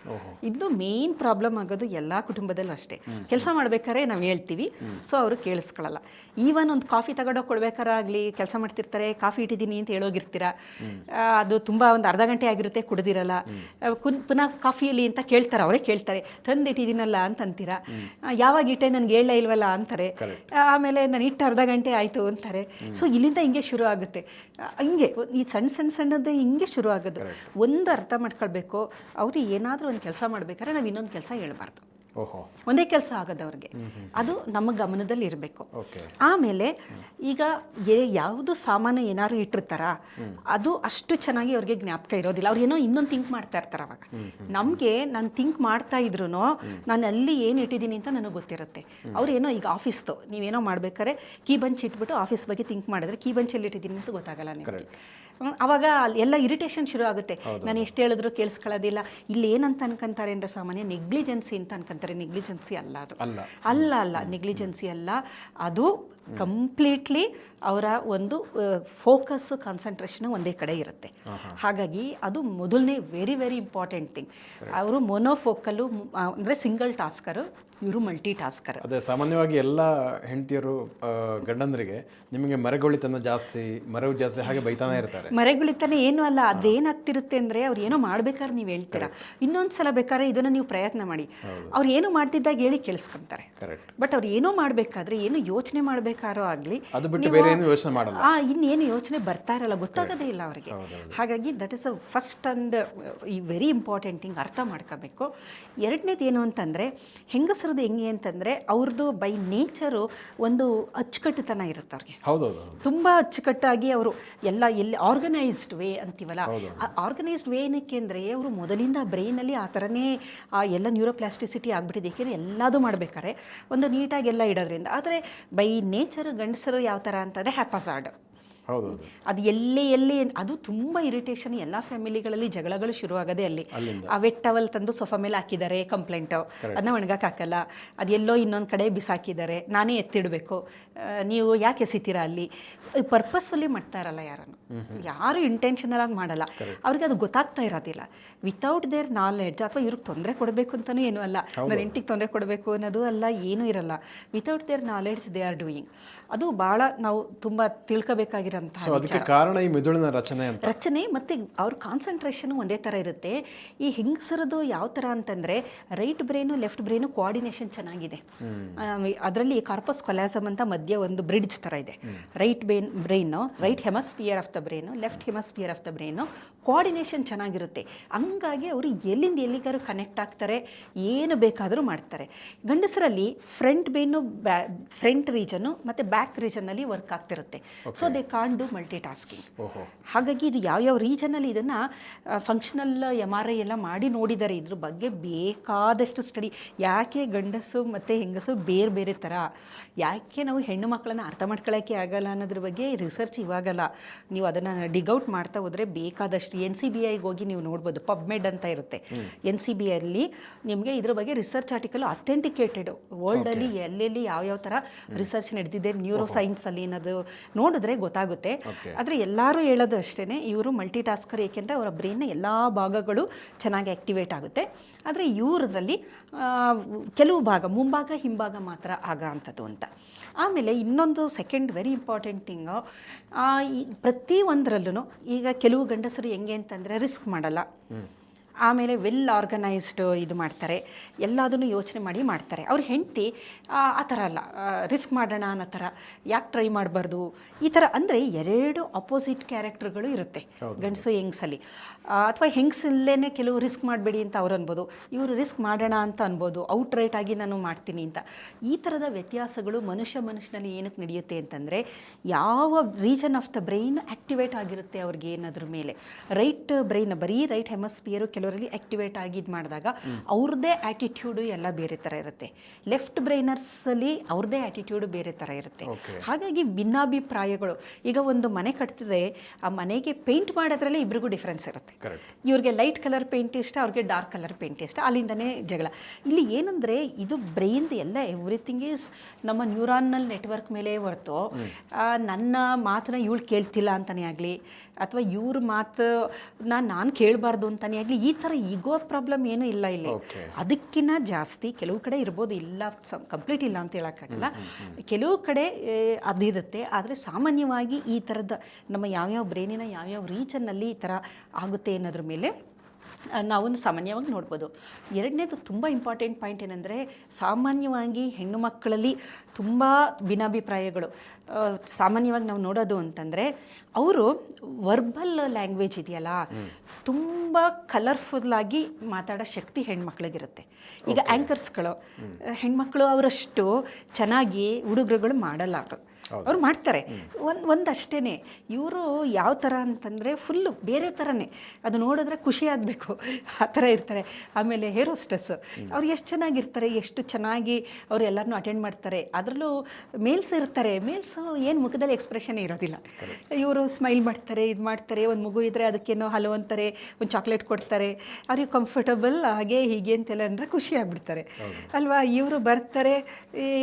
ಇದು ಮೇನ್ ಪ್ರಾಬ್ಲಮ್ ಆಗೋದು ಎಲ್ಲ ಕುಟುಂಬದಲ್ಲೂ ಅಷ್ಟೇ. ಕೆಲಸ ಮಾಡ್ಬೇಕಾದ್ರೆ ನಾವು ಹೇಳ್ತೀವಿ. ಸೊ ಅವರು ಕೇಳಿಸ್ಕೊಳ್ಳಲ್ಲ ಈವನ್ ಒಂದು ಕಾಫಿ ತಗೊಂಡೋಗಿ ಕೊಡ್ಬೇಕಾದ್ರೆ ಆಗಲಿ ಕೆಲಸ ಮಾಡ್ತಿರ್ತಾರೆ ಕಾಫಿ ಇಟ್ಟಿದ್ದೀನಿ ಅಂತ ಹೇಳೋಗಿರ್ತೀರಾ. ಅದು ತುಂಬ ಒಂದು ಅರ್ಧ ಗಂಟೆ ಆಗಿರುತ್ತೆ ಕುಡ್ದಿರಲ್ಲ ಆ, ಕುನ್- ಪುನಃ ಕಾಫಿಯಲ್ಲಿ ಅಂತ ಕೇಳ್ತಾರೆ ಅವರೇ ಕೇಳ್ತಾರೆ. ತಂದು ಇಟ್ಟಿದ್ದೀನಲ್ಲ ಅಂತ ಅಂತೀರಾ ಆ, ಯಾವಾಗ ಇಟ್ಟೆ ನನಗೆ ಹೇಳ ಇಲ್ವಲ್ಲ ಅಂತಾರೆ. ಆಮೇಲೆ ನಾನು ಇಟ್ಟು ಅರ್ಧ ಗಂಟೆ ಆಯಿತು ಅಂತಾರೆ. ಸೊ ಇಲ್ಲಿಂದ ಹಿಂಗೆ ಶುರು ಆಗುತ್ತೆ. ಹಿಂಗೆ ಈ ಸಣ್ಣ ಸಣ್ಣ ಸಣ್ಣದೇ ಹಿಂಗೆ ಶುರು ಆಗೋದು. ಒಂದು ಅರ್ಥ ಮಾಡ್ಕೊಳ್ಬೇಕು. ಅವರು ಏನಾದರೂ ಒಂದು ಕೆಲಸ ಮಾಡ್ಬೇಕಾದ್ರೆ ನಾವು ಇನ್ನೊಂದು ಕೆಲಸ ಹೇಳ್ಬಾರ್ದು. ಒಂದೇ ಕೆಲಸ ಆಗೋದು ಅವ್ರಿಗೆ ಅದು ನಮ್ಮ ಗಮನದಲ್ಲಿ ಇರಬೇಕು. ಆಮೇಲೆ ಈಗ ಯಾವುದು ಸಾಮಾನು ಏನಾದ್ರು ಇಟ್ಟಿರ್ತಾರ ಅದು ಅಷ್ಟು ಚೆನ್ನಾಗಿ ಅವ್ರಿಗೆ ಜ್ಞಾಪಕ ಇರೋದಿಲ್ಲ. ಅವ್ರು ಏನೋ ಇನ್ನೊಂದು ಥಿಂಕ್ ಮಾಡ್ತಾ ಇರ್ತಾರೆ ಅವಾಗ. ನಮಗೆ ನಾನು ಥಿಂಕ್ ಮಾಡ್ತಾ ಇದ್ರು ನಾನು ಅಲ್ಲಿ ಏನು ಇಟ್ಟಿದ್ದೀನಿ ಅಂತ ನನಗೆ ಗೊತ್ತಿರುತ್ತೆ. ಅವ್ರು ಏನೋ ಈಗ ಆಫೀಸ್ದು ನೀವೇನೋ ಮಾಡ್ಬೇಕಾದ್ರೆ ಕೀ ಬಂಚ್ ಇಟ್ಬಿಟ್ಟು ಆಫೀಸ್ ಬಗ್ಗೆ ಥಿಂಕ್ ಮಾಡಿದ್ರೆ ಕೀ ಬಂಚಲ್ಲಿ ಇಟ್ಟಿದ್ದೀನಿ ಅಂತ ಗೊತ್ತಾಗಲ್ಲ ನಿಮಗೆ. ಅವಾಗ ಎಲ್ಲ ಇರಿಟೇಷನ್ ಶುರು ಆಗುತ್ತೆ. ನಾನು ಎಷ್ಟು ಹೇಳಿದ್ರು ಕೇಳಿಸ್ಕೊಳ್ಳೋದಿಲ್ಲ. ಇಲ್ಲಿ ಏನಂತ ಅನ್ಕೊಂತಾರೆ ಅಂದ್ರೆ ಸಾಮಾನ್ಯ ನೆಗ್ಲಿಜೆನ್ಸಿ ಅಂತ ಅನ್ಕೊಂತಾರೆ. ನೆಗ್ಲಿಜೆನ್ಸಿ ಅಲ್ಲ ಅದು. ಅಲ್ಲ. ಅಲ್ಲ ಅಲ್ಲ. ನೆಗ್ಲಿಜೆನ್ಸಿ ಅಲ್ಲ. ಅದು ಕಂಪ್ಲೀಟ್ಲಿ ಅವರ ಒಂದು ಫೋಕಸ್ ಕಾನ್ಸಂಟ್ರೇಷನ್ ಒಂದೇ ಕಡೆ ಇರುತ್ತೆ. ಹಾಗಾಗಿ ಅದು ಮೊದಲನೇ ವೆರಿ ವೆರಿ ಇಂಪಾರ್ಟೆಂಟ್ ಥಿಂಗ್ ಅವರು ಮೊನೋಫೋಕಲು ಅಂದರೆ ಸಿಂಗಲ್ ಟಾಸ್ಕರು ಇವರು ಮಲ್ಟಿ ಟಾಸ್ಕರ್ ಅದೇ ಸಾಮಾನ್ಯವಾಗಿ ಎಲ್ಲ ಹೆಂಡತಿಯರು ಗಂಡಂದರಿಗೆ ನಿಮಗೆ ಮರಗೊಳಿತನ ಜಾಸ್ತಿ ಮರವು ಜಾಸ್ತಿ ಹಾಗೆ ಬೈತಾನೆ ಇರ್ತಾರೆ. ಮರೆಗುಳಿತಾನೆ ಏನು ಅಲ್ಲ ಅದ್ರ ಏನಾಗ್ತಿರುತ್ತೆ ಅಂದ್ರೆ ಅವ್ರು ಏನೋ ಮಾಡ್ಬೇಕಾದ್ರೆ ನೀವು ಹೇಳ್ತೀರಾ? ಇನ್ನೊಂದು ಸಲ ಬೇಕಾದ್ರೆ ಇದನ್ನ ನೀವು ಪ್ರಯತ್ನ ಮಾಡಿ. ಅವ್ರು ಏನೋ ಮಾಡ್ತಿದ್ದಾಗ ಹೇಳಿ ಕೇಳಿಸ್ಕೊಂತಾರೆ. ಕರೆಕ್ಟ್ ಬಟ್ ಅವ್ರು ಏನೋ ಮಾಡಬೇಕಾದ್ರೆ ಏನು ಯೋಚನೆ ಮಾಡಬೇಕಾರೋ ಆಗಲಿ. ಅದು ಬಿಟ್ಟು ಬೇರೆ ಏನು ಯೋಚನೆ ಮಾಡಲ್ಲ. ಆ ಇನ್ನೇನು ಯೋಚನೆ ಬರ್ತಾ ಇರಲ್ಲ ಗೊತ್ತಾಗೋದೇ ಇಲ್ಲ ಅವರಿಗೆ. ಹಾಗಾಗಿ that is a first and ಈ ವೆರಿ ಇಂಪಾರ್ಟೆಂಟ್ ಥಿಂಗ್ ಅರ್ಥ ಮಾಡ್ಕೋಬೇಕು. ಎರಡನೇದು ಏನು ಅಂತಂದರೆ ಹೆಂಗಸರದು ಹೆಂಗೆ ಅಂತಂದರೆ ಅವ್ರದ್ದು ಬೈ ನೇಚರು ಒಂದು ಅಚ್ಚುಕಟ್ಟುತನ ಇರುತ್ತೆ ಅವ್ರಿಗೆ. ಹೌದೌದು ತುಂಬ ಅಚ್ಚುಕಟ್ಟಾಗಿ ಅವರು ಎಲ್ಲ ಎಲ್ಲಿ ಆರ್ಗನೈಸ್ಡ್ ವೇ ಅಂತೀವಲ್ಲ ಆರ್ಗನೈಸ್ಡ್ ವೇ ಏನಕ್ಕೆ ಅಂದರೆ ಅವರು ಮೊದಲಿಂದ ಬ್ರೈನಲ್ಲಿ ಆ ಥರನೇ ಆ ಎಲ್ಲ ನ್ಯೂರೋಪ್ಲಾಸ್ಟಿಸಿಟಿ ಆಗ್ಬಿಟ್ಟಿದೆ ಏಕೆಂದರೆ ಎಲ್ಲದೂ ಮಾಡಬೇಕಾರೆ ಒಂದು ನೀಟಾಗಿ ಎಲ್ಲ ಇಡೋದ್ರಿಂದ. ಆದರೆ ಬೈ ನೇಚರ್ ಗಂಡಸರು ಯಾವ ಥರ ಅಂತಂದರೆ ಹ್ಯಾಪಸಾರ್ಡ್ ಅದು ಎಲ್ಲಿ ಎಲ್ಲಿ ಅದು ತುಂಬಾ ಇರಿಟೇಷನ್ ಎಲ್ಲ ಫ್ಯಾಮಿಲಿಗಳಲ್ಲಿ ಜಗಳಗಳು ಶುರುವಾಗದೆ ಅಲ್ಲಿ. ಆ ವೆಟ್ ಟವಲ್ ತಂದು ಸೋಫಾ ಮೇಲೆ ಹಾಕಿದ್ದಾರೆ ಕಂಪ್ಲೇಂಟ್ ಅದನ್ನ ಒಣಗಾಕಲ್ಲ ಹಾಕಲ್ಲ ಅದು ಎಲ್ಲೋ ಇನ್ನೊಂದು ಕಡೆ ಬಿಸಾಕಿದ್ದಾರೆ. ನಾನೇ ಎತ್ತಿಡಬೇಕು. ನೀವು ಯಾಕೆ ಎಸಿತೀರಾ ಅಲ್ಲಿ? ಪರ್ಪಸ್ಫುಲಿ ಮಾಡ್ತಾ ಇರಲ್ಲ ಯಾರನ್ನು. ಯಾರು ಇಂಟೆನ್ಷನಲ್ ಆಗಿ ಮಾಡಲ್ಲ. ಅವ್ರಿಗೆ ಅದು ಗೊತ್ತಾಗ್ತಾ ಇರೋದಿಲ್ಲ. ವಿತೌಟ್ ದೇರ್ ನಾಲೆಡ್ಜ್ ಅಥವಾ ಇವ್ರಿಗೆ ತೊಂದರೆ ಕೊಡಬೇಕು ಅಂತಾನೂ ಏನೂ ಅಲ್ಲ. ನನ್ನ ಹೆಂಟಿಗೆ ತೊಂದರೆ ಕೊಡಬೇಕು ಅನ್ನೋದು ಅಲ್ಲ ಏನೂ ಇರಲ್ಲ. Without their knowledge they are doing ಅದು ಭಾಳ ನಾವು ತುಂಬ ತಿಳ್ಕೊಬೇಕಾಗಿರೋಂಥ ಸೊ ಅದಕ್ಕೆ ಕಾರಣ ಈ ಮೆದುಳಿನ ರಚನೆ ಅಂತ. ರಚನೆ ಮತ್ತು ಅವ್ರ ಕಾನ್ಸಂಟ್ರೇಷನ್ ಒಂದೇ ಥರ ಇರುತ್ತೆ. ಈ ಹೆಂಗಸರದು ಯಾವ ಥರ ಅಂತಂದರೆ right brain left brain coordination ಚೆನ್ನಾಗಿದೆ. ಅದರಲ್ಲಿ ಕಾರ್ಪಸ್ ಕೊಲಾಸಮ್ ಅಂತ ಮಧ್ಯೆ ಒಂದು ಬ್ರಿಡ್ಜ್ ಥರ ಇದೆ. Right brain brain right hemisphere of the brain left hemisphere of the brain coordination ಚೆನ್ನಾಗಿರುತ್ತೆ. ಹಂಗಾಗಿ ಅವರು ಎಲ್ಲಿಂದ ಎಲ್ಲಿಗಾರು ಕನೆಕ್ಟ್ ಆಗ್ತಾರೆ ಏನು ಬೇಕಾದರೂ ಮಾಡ್ತಾರೆ. ಗಂಡಸರಲ್ಲಿ ಫ್ರಂಟ್ ಬೇನು ಬ್ಯಾ ಫ್ರಂಟ್ ರೀಜನ್ನು ಮತ್ತು ಬ್ಯಾಕ್ ರೀಜನ್ನಲ್ಲಿ ವರ್ಕ್ ಆಗ್ತಿರುತ್ತೆ. So they can do multitasking ಹಾಗಾಗಿ ಇದು ಯಾವ್ಯಾವ ರೀಜನಲ್ಲಿ ಇದನ್ನು ಫಂಕ್ಷನಲ್ ಎಂ ಆರ್ ಐ ಎಲ್ಲ ಮಾಡಿ ನೋಡಿದ್ದಾರೆ ಇದ್ರ ಬಗ್ಗೆ ಬೇಕಾದಷ್ಟು ಸ್ಟಡಿ ಯಾಕೆ ಗಂಡಸು ಮತ್ತು ಹೆಂಗಸು ಬೇರೆ ಬೇರೆ ಥರ ಯಾಕೆ ನಾವು ಹೆಣ್ಣು ಮಕ್ಕಳನ್ನು ಅರ್ಥ ಮಾಡ್ಕೊಳ್ಳೋಕ್ಕೆ ಆಗಲ್ಲ ಅನ್ನೋದ್ರ ಬಗ್ಗೆ ರಿಸರ್ಚ್ ಇವಾಗಲ್ಲ. ನೀವು ಅದನ್ನು ಡಿಗೌಟ್ ಮಾಡ್ತಾ ಹೋದರೆ ಬೇಕಾದಷ್ಟು ಎನ್ ಸಿ ಬಿ ಐಗೆ ಹೋಗಿ ನೀವು ನೋಡ್ಬೋದು. ಪಬ್ಮೆಡ್ ಅಂತ ಇರುತ್ತೆ. ಎನ್ ಸಿ ಬಿ ಅಲ್ಲಿ ನಿಮಗೆ ಇದ್ರ ಬಗ್ಗೆ ರಿಸರ್ಚ್ ಆರ್ಟಿಕಲ್ ಅಥೆಂಟಿಕೇಟೆಡ್ ವರ್ಲ್ಡಲ್ಲಿ ಎಲ್ಲೆಲ್ಲಿ ಯಾವ್ಯಾವ ಥರ ರಿಸರ್ಚ್ ನಡೆದಿದೆ ನ್ಯೂರೋ ಸೈನ್ಸಲ್ಲಿ ಅನ್ನೋದು ನೋಡಿದ್ರೆ ಗೊತ್ತಾಗುತ್ತೆ. ಆದರೆ ಎಲ್ಲರೂ ಹೇಳೋದು ಅಷ್ಟೇ ಇವರು ಮಲ್ಟಿ ಟಾಸ್ಕರ್ ಏಕೆಂದರೆ ಅವರ ಬ್ರೈನ್ನ ಎಲ್ಲ ಭಾಗಗಳು ಚೆನ್ನಾಗಿ ಆ್ಯಕ್ಟಿವೇಟ್ ಆಗುತ್ತೆ. ಆದರೆ ಇವರದ್ರಲ್ಲಿ ಕೆಲವು ಭಾಗ ಮುಂಭಾಗ ಹಿಂಭಾಗ ಮಾತ್ರ ಆಗ ಅಂಥದ್ದು ಅಂತ. ಆಮೇಲೆ ಇನ್ನೊಂದು ಸೆಕೆಂಡ್ ವೆರಿ ಇಂಪಾರ್ಟೆಂಟ್ ಥಿಂಗು ಪ್ರತಿ ಒಂದರಲ್ಲೂ ಈಗ ಕೆಲವು ಗಂಡಸರು ಹೆಂಗೆ ಅಂತಂದರೆ ರಿಸ್ಕ್ ಮಾಡಲ್ಲ. ಆಮೇಲೆ ವೆಲ್ ಆರ್ಗನೈಸ್ಡ್ ಇದು ಮಾಡ್ತಾರೆ. ಎಲ್ಲದನ್ನು ಯೋಚನೆ ಮಾಡಿ ಮಾಡ್ತಾರೆ. ಅವ್ರ ಹೆಂಡತಿ ಆ ಥರ ಅಲ್ಲ ರಿಸ್ಕ್ ಮಾಡೋಣ ಅನ್ನೋ ಥರ ಯಾಕೆ ಟ್ರೈ ಮಾಡಬಾರ್ದು? ಈ ಥರ ಅಂದರೆ ಎರಡು ಅಪೋಸಿಟ್ ಕ್ಯಾರೆಕ್ಟರ್ಗಳು ಇರುತ್ತೆ ಗಂಡಸು ಹೆಂಗ್ಸಲ್ಲಿ. ಅಥವಾ ಹೆಂಗಸಲ್ಲೇ ಕೆಲವು ರಿಸ್ಕ್ ಮಾಡಬೇಡಿ ಅಂತ ಅವ್ರು ಅನ್ಬೋದು. ಇವರು ರಿಸ್ಕ್ ಮಾಡೋಣ ಅಂತ ಅನ್ಬೋದು. ಔಟ್ ರೈಟ್ ಆಗಿ ನಾನು ಮಾಡ್ತೀನಿ ಅಂತ. ಈ ಥರದ ವ್ಯತ್ಯಾಸಗಳು ಮನುಷ್ಯ ಮನುಷ್ಯನಲ್ಲಿ ಏನಕ್ಕೆ ನಡೆಯುತ್ತೆ ಅಂತಂದರೆ ಯಾವ region of the brain activate ಆಗಿರುತ್ತೆ ಅವ್ರಿಗೆ ಏನಾದ್ರ ಮೇಲೆ. ರೈಟ್ ಬ್ರೈನ್ ಬರೀ ರೈಟ್ ಹೆಮಸ್ಪಿಯರು ಕೆಲವರಲ್ಲಿ ಆಕ್ಟಿವೇಟ್ ಆಗಿ ಇದು ಮಾಡಿದಾಗ ಅವ್ರದ್ದೇ ಆ್ಯಟಿಟ್ಯೂಡು ಎಲ್ಲ ಬೇರೆ ಥರ ಇರುತ್ತೆ. ಲೆಫ್ಟ್ ಬ್ರೈನರ್ಸಲ್ಲಿ ಅವ್ರದ್ದೇ ಆ್ಯಟಿಟ್ಯೂಡು ಬೇರೆ ಥರ ಇರುತ್ತೆ. ಹಾಗಾಗಿ ಭಿನ್ನಾಭಿಪ್ರಾಯಗಳು ಈಗ ಒಂದು ಮನೆ ಕಟ್ತಿದೆ ಆ ಮನೆಗೆ ಪೇಂಟ್ ಮಾಡೋದ್ರಲ್ಲಿ ಇಬ್ರಿಗೂ ಡಿಫ್ರೆನ್ಸ್ ಇರುತ್ತೆ. ಇವ್ರಿಗೆ ಲೈಟ್ ಕಲರ್ ಪೇಂಟ್ ಇಷ್ಟ ಅವ್ರಿಗೆ ಡಾರ್ಕ್ ಕಲರ್ ಪೇಂಟ್ ಇಷ್ಟ ಅಲ್ಲಿಂದನೇ ಜಗಳ. ಇಲ್ಲಿ ಏನಂದರೆ ಇದು ಬ್ರೈನ್ದು ಎಲ್ಲ ಎವ್ರಿಥಿಂಗ್ ಈಸ್ ನಮ್ಮ ನ್ಯೂರಾನಲ್ ನೆಟ್ವರ್ಕ್ ಮೇಲೆ ಹೊರತು ನನ್ನ ಮಾತನ್ನ ಇವಳು ಕೇಳ್ತಿಲ್ಲ ಅಂತಲೇ ಆಗಲಿ ಅಥವಾ ಇವ್ರ ಮಾತು ನಾನು ಕೇಳಬಾರ್ದು ಅಂತಲೇ ಆಗಲಿ ಈ ಥರ ಈಗೋ ಪ್ರಾಬ್ಲಮ್ ಏನೂ ಇಲ್ಲ ಇಲ್ಲಿ. ಅದಕ್ಕಿಂತ ಜಾಸ್ತಿ ಕೆಲವು ಕಡೆ ಇರ್ಬೋದು ಇಲ್ಲ ಕಂಪ್ಲೀಟ್ ಇಲ್ಲ ಅಂತ ಹೇಳೋಕ್ಕಾಗಲ್ಲ. ಕೆಲವು ಕಡೆ ಅದಿರುತ್ತೆ. ಆದರೆ ಸಾಮಾನ್ಯವಾಗಿ ಈ ಥರದ ನಮ್ಮ ಯಾವ್ಯಾವ ಬ್ರೈನಿನ ಯಾವ್ಯಾವ ರೀಚನ್ನಲ್ಲಿ ಈ ಥರ ಆಗುತ್ತೆ ಅನ್ನೋದ್ರ ಮೇಲೆ ನಾವು ಸಾಮಾನ್ಯವಾಗಿ ನೋಡ್ಬೋದು. ಎರಡನೇದು ತುಂಬ ಇಂಪಾರ್ಟೆಂಟ್ ಪಾಯಿಂಟ್ ಏನಂದರೆ ಸಾಮಾನ್ಯವಾಗಿ ಹೆಣ್ಣು ಮಕ್ಕಳಲ್ಲಿ ತುಂಬ ಭಿನ್ನಾಭಿಪ್ರಾಯಗಳು. ಸಾಮಾನ್ಯವಾಗಿ ನಾವು ನೋಡೋದು ಅಂತಂದರೆ ಅವರು ವರ್ಬಲ್ ಲ್ಯಾಂಗ್ವೇಜ್ ಇದೆಯಲ್ಲ ತುಂಬ ಕಲರ್ಫುಲ್ಲಾಗಿ ಮಾತಾಡೋ ಶಕ್ತಿ ಹೆಣ್ಮಕ್ಳಿಗಿರುತ್ತೆ ಈಗ ಆ್ಯಂಕರ್ಸ್ಗಳು ಹೆಣ್ಮಕ್ಳು ಅವರಷ್ಟು ಚೆನ್ನಾಗಿ ಹುಡುಗರುಗಳು ಮಾಡಲ್ಲ. ಅವರು ಅವ್ರು ಮಾಡ್ತಾರೆ. ಒಂದು ಒಂದಷ್ಟೇ ಇವರು ಯಾವ ಥರ ಅಂತಂದರೆ ಫುಲ್ಲು ಬೇರೆ ಥರನೇ ಅದು ನೋಡಿದ್ರೆ ಖುಷಿ ಆಗಬೇಕು. ಆ ಥರ ಇರ್ತಾರೆ. ಆಮೇಲೆ ಹೇರೋ ಸ್ಟ್ರೆಸ್ ಅವ್ರು ಎಷ್ಟು ಚೆನ್ನಾಗಿರ್ತಾರೆ ಎಷ್ಟು ಚೆನ್ನಾಗಿ ಅವ್ರು ಎಲ್ಲರನ್ನೂ ಅಟೆಂಡ್ ಮಾಡ್ತಾರೆ. ಅದರಲ್ಲೂ ಮೇಲ್ಸ್ ಇರ್ತಾರೆ. ಮೇಲ್ಸ್ ಏನು ಮುಖದಲ್ಲಿ ಎಕ್ಸ್ಪ್ರೆಷನ್ ಇರೋದಿಲ್ಲ. ಇವರು ಸ್ಮೈಲ್ ಮಾಡ್ತಾರೆ ಇದು ಮಾಡ್ತಾರೆ. ಒಂದು ಮಗು ಇದ್ದರೆ ಅದಕ್ಕೇನೋ ಹಲೋ ಅಂತಾರೆ ಒಂದು ಚಾಕ್ಲೇಟ್ ಕೊಡ್ತಾರೆ. ಅವ್ರಿಗೆ ಕಂಫರ್ಟಬಲ್ ಹಾಗೆ ಹೀಗೆ ಅಂತೆಲ್ಲ ಅಂದರೆ ಖುಷಿ ಆಗಿಬಿಡ್ತಾರೆ. ಅಲ್ವಾ? ಇವರು ಬರ್ತಾರೆ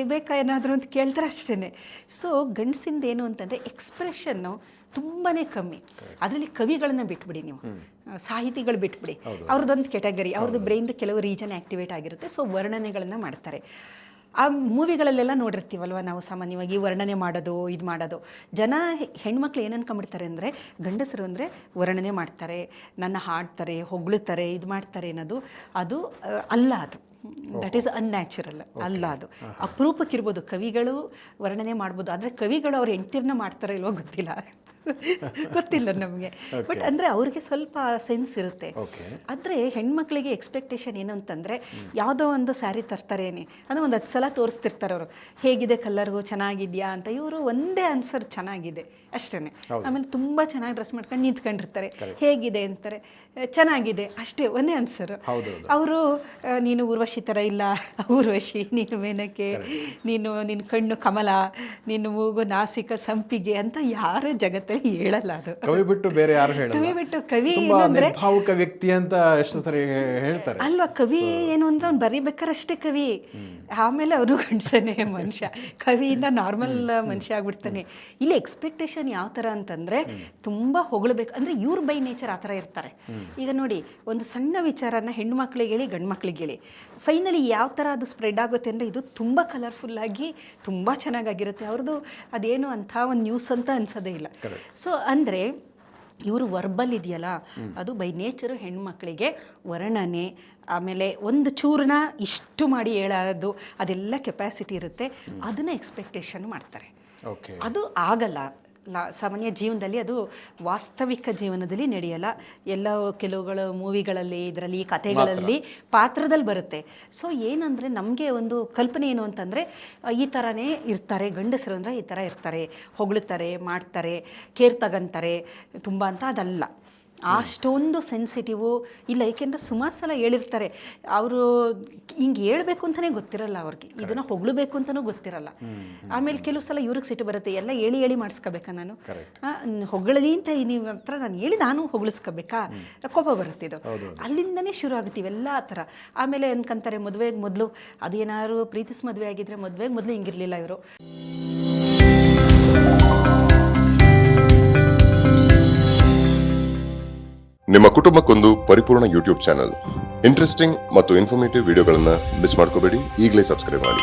ಬೇಕಾ ಏನಾದರೂ ಅಂತ ಕೇಳ್ತಾರೆ ಅಷ್ಟೇ ಸೊ ಗಂಡಸಿಂದ ಏನು ಅಂತಂದರೆ ಎಕ್ಸ್ಪ್ರೆಷನ್ನು ತುಂಬಾ ಕಮ್ಮಿ. ಅದರಲ್ಲಿ ಕವಿಗಳನ್ನು ಬಿಟ್ಬಿಡಿ ನೀವು. ಸಾಹಿತಿಗಳು ಬಿಟ್ಬಿಡಿ. ಅವ್ರದ್ದೊಂದು ಕೆಟಗರಿ ಅವ್ರದ್ದು ಬ್ರೈನ್ದು ಕೆಲವು ರೀಜನ್ ಆ್ಯಕ್ಟಿವೇಟ್ ಆಗಿರುತ್ತೆ ಸೊ ವರ್ಣನೆಗಳನ್ನು ಮಾಡ್ತಾರೆ. ಆ ಮೂವಿಗಳಲ್ಲೆಲ್ಲ ನೋಡಿರ್ತೀವಲ್ವ ನಾವು ಸಾಮಾನ್ಯವಾಗಿ ವರ್ಣನೆ ಮಾಡೋದು ಇದು ಮಾಡೋದು. ಜನ ಹೆಣ್ಮಕ್ಳು ಏನು ಅನ್ಕೊಂಬಿಡ್ತಾರೆ ಅಂದರೆ ಗಂಡಸರು ಅಂದರೆ ವರ್ಣನೆ ಮಾಡ್ತಾರೆ ನನ್ನ ಹಾಡ್ತಾರೆ ಹೊಗಳುತ್ತಾರೆ ಇದು ಮಾಡ್ತಾರೆ ಅನ್ನೋದು. ಅದು ಅಲ್ಲ ಅದು. ದಟ್ ಈಸ್ ಅನ್ಯಾಚುರಲ್ ಅಲ್ಲ ಅದು. ಅಪರೂಪಕ್ಕಿರ್ಬೋದು ಕವಿಗಳು ವರ್ಣನೆ ಮಾಡ್ಬೋದು. ಆದರೆ ಕವಿಗಳು ಅವ್ರು ಎಂಟಿರ್ನ ಮಾಡ್ತಾರೋ ಇಲ್ವೋ ಗೊತ್ತಿಲ್ಲ. ಗೊತ್ತಿಲ್ಲ ನಮಗೆ. ಬಟ್ ಅಂದರೆ ಅವ್ರಿಗೆ ಸ್ವಲ್ಪ ಸೆನ್ಸ್ ಇರುತ್ತೆ. ಆದರೆ ಹೆಣ್ಮಕ್ಳಿಗೆ ಎಕ್ಸ್ಪೆಕ್ಟೇಷನ್ ಏನು ಅಂತಂದರೆ ಯಾವುದೋ ಒಂದು ಸ್ಯಾರಿ ತರ್ತಾರೇನೆ. ಅಂದರೆ ಒಂದು ಹತ್ತು ಸಲ ತೋರಿಸ್ತಿರ್ತಾರೆ ಅವರು. ಹೇಗಿದೆ ಕಲರ್ಗೂ? ಚೆನ್ನಾಗಿದೆಯಾ ಅಂತ. ಇವರು ಒಂದೇ ಆನ್ಸರ್ ಚೆನ್ನಾಗಿದೆ. ಅಷ್ಟೇ ಆಮೇಲೆ ತುಂಬ ಚೆನ್ನಾಗಿ ಡ್ರೆಸ್ ಮಾಡ್ಕೊಂಡು ನಿಂತ್ಕೊಂಡಿರ್ತಾರೆ. ಹೇಗಿದೆ ಅಂತಾರೆ. "ಆ, ಚೆನ್ನಾಗಿದೆ. ಅಷ್ಟೇ ಒಂದೇ ಆನ್ಸರ್. ಅವರು ನೀನು ಊರ್ವಶಿ ಥರ ಇಲ್ಲ. ಊರ್ವಶಿ ನೀನು ಮೇನಕೆ ನೀನು ನಿನ್ನ ಕಣ್ಣು ಕಮಲ ನೀನು ಮೂಗು ನಾಸಿಕ ಸಂಪಿಗೆ ಅಂತ ಯಾರು ಜಗತ್ತಲ್ಲಿ ಹೇಳಲ್ಲ ಅದು. ಕವಿ ಬಿಟ್ಟು ಬೇರೆ ಯಾರು ಕವಿ ಬಿಟ್ಟು ಕವಿ ಏನಂದ್ರೆ ವ್ಯಕ್ತಿ ಅಂತ ಎಷ್ಟು ಸರಿ ಹೇಳ್ತಾರೆ. ಅಲ್ವಾ ಕವಿ ಏನು ಅಂದ್ರೆ ಅವ್ನು ಬರೀಬೇಕಾರಷ್ಟೇ ಕವಿ. ಆಮೇಲೆ ಅವರು ಗಂಡಸನೇ ಮನುಷ್ಯ. ಕವಿಯಿಂದ ನಾರ್ಮಲ್ ಮನುಷ್ಯ ಆಗ್ಬಿಡ್ತಾನೆ. ಇಲ್ಲಿ ಎಕ್ಸ್ಪೆಕ್ಟೇಷನ್ ಯಾವ ತರ ಅಂತಂದ್ರೆ ತುಂಬಾ ಹೊಗಳಬೇಕು. ಅಂದ್ರೆ ಇವ್ರ ಬೈ ನೇಚರ್ ಆ ತರ ಇರ್ತಾರೆ. ಈಗ ನೋಡಿ ಒಂದು ಸಣ್ಣ ವಿಚಾರನ ಹೆಣ್ಣು ಮಕ್ಕಳಿಗೆ ಹೇಳಿ ಗಂಡು ಮಕ್ಕಳಿಗೆ ಹೇಳಿ. ಫೈನಲಿ ಯಾವ ಥರ ಅದು ಸ್ಪ್ರೆಡ್ ಆಗುತ್ತೆ ಅಂದರೆ ಇದು ತುಂಬ ಕಲರ್ಫುಲ್ಲಾಗಿ ತುಂಬ ಚೆನ್ನಾಗಾಗಿರುತ್ತೆ. ಅವ್ರದ್ದು ಅದೇನು ಅಂಥ ಒಂದು ನ್ಯೂಸ್ ಅಂತ ಅನ್ಸೋದೇ ಇಲ್ಲ. ಸೊ ಅಂದರೆ ಇವರು ವರ್ಬಲ್ ಇದೆಯಲ್ಲ ಅದು ಬೈ ನೇಚರು ಮಕ್ಕಳಿಗೆ ವರ್ಣನೆ ಆಮೇಲೆ ಒಂದು ಚೂರ್ಣ ಇಷ್ಟು ಮಾಡಿ ಹೇಳೋದು ಅದೆಲ್ಲ ಕೆಪಾಸಿಟಿ ಇರುತ್ತೆ. ಅದನ್ನ ಎಕ್ಸ್ಪೆಕ್ಟೇಷನ್ ಮಾಡ್ತಾರೆ. ಓಕೆ ಅದು ಆಗಲ್ಲ. ಲಾ ಸಾಮಾನ್ಯ ಜೀವನದಲ್ಲಿ ಅದು ವಾಸ್ತವಿಕ ಜೀವನದಲ್ಲಿ ನಡೆಯಲ್ಲ. ಎಲ್ಲ ಕೆಲವುಗಳ ಮೂವಿಗಳಲ್ಲಿ ಇದರಲ್ಲಿ ಕಥೆಗಳಲ್ಲಿ ಪಾತ್ರದಲ್ಲಿ ಬರುತ್ತೆ. ಸೊ ಏನಂದರೆ ನಮಗೆ ಒಂದು ಕಲ್ಪನೆ ಏನು ಅಂತಂದರೆ ಈ ಥರನೇ ಇರ್ತಾರೆ ಗಂಡಸರು ಅಂದರೆ ಈ ಥರ ಇರ್ತಾರೆ. ಹೊಗಳುತ್ತಾರೆ ಮಾಡ್ತಾರೆ ಕೇರ್ ತಗೊಂತಾರೆ ತುಂಬ ಅಂತ ಅದಲ್ಲ. ಅಷ್ಟೊಂದು ಸೆನ್ಸಿಟಿವು ಇಲ್ಲ ಏಕೆಂದರೆ ಸುಮಾರು ಸಲ ಹೇಳಿರ್ತಾರೆ. ಅವರು ಹಿಂಗೆ ಹೇಳ್ಬೇಕು ಅಂತಲೇ ಗೊತ್ತಿರಲ್ಲ ಅವ್ರಿಗೆ. ಇದನ್ನ ಹೊಗಳಬೇಕು ಅಂತಲೂ ಗೊತ್ತಿರಲ್ಲ. ಆಮೇಲೆ ಕೆಲವು ಸಲ ಇವ್ರಿಗೆ ಸಿಟ್ಟು ಬರುತ್ತೆ. ಎಲ್ಲ ಹೇಳಿ ಹೇಳಿ ಮಾಡಿಸ್ಕೋಬೇಕಾ ನಾನು? ಹೊಗಳಲಿ ಅಂತ ನೀವು ಹತ್ರ ನಾನು ಹೇಳಿ ನಾನು ಹೊಗಳಿಸ್ಕೋಬೇಕಾ? ಕೋಪ ಬರುತ್ತಿದ್ದು ಅಲ್ಲಿಂದನೇ ಶುರು ಆಗುತ್ತೆ ಇವೆಲ್ಲ ಆ ಥರ. ಆಮೇಲೆ ಅನ್ಕೊಂತಾರೆ ಮದುವೆಗೆ ಮೊದಲು ಅದೇನಾದ್ರು ಪ್ರೀತಿಸ್ ಮದುವೆ ಆಗಿದ್ರೆ ಮದುವೆಗೆ ಮೊದಲು ಹಿಂಗಿರಲಿಲ್ಲ ಇವರು. ನಿಮ್ಮ ಕುಟುಂಬಕ್ಕೊಂದು ಪರಿಪೂರ್ಣ ಯೂಟ್ಯೂಬ್ ಚಾನಲ್ ಇಂಟ್ರೆಸ್ಟಿಂಗ್ ಮತ್ತು ಇನ್ಫಾರ್ಮೇಟಿವ್ ವಿಡಿಯೋಗಳನ್ನು ಮಿಸ್ ಮಾಡ್ಕೋಬೇಡಿ. ಈಗಲೇ ಸಬ್ಸ್ಕ್ರೈಬ್ ಮಾಡಿ.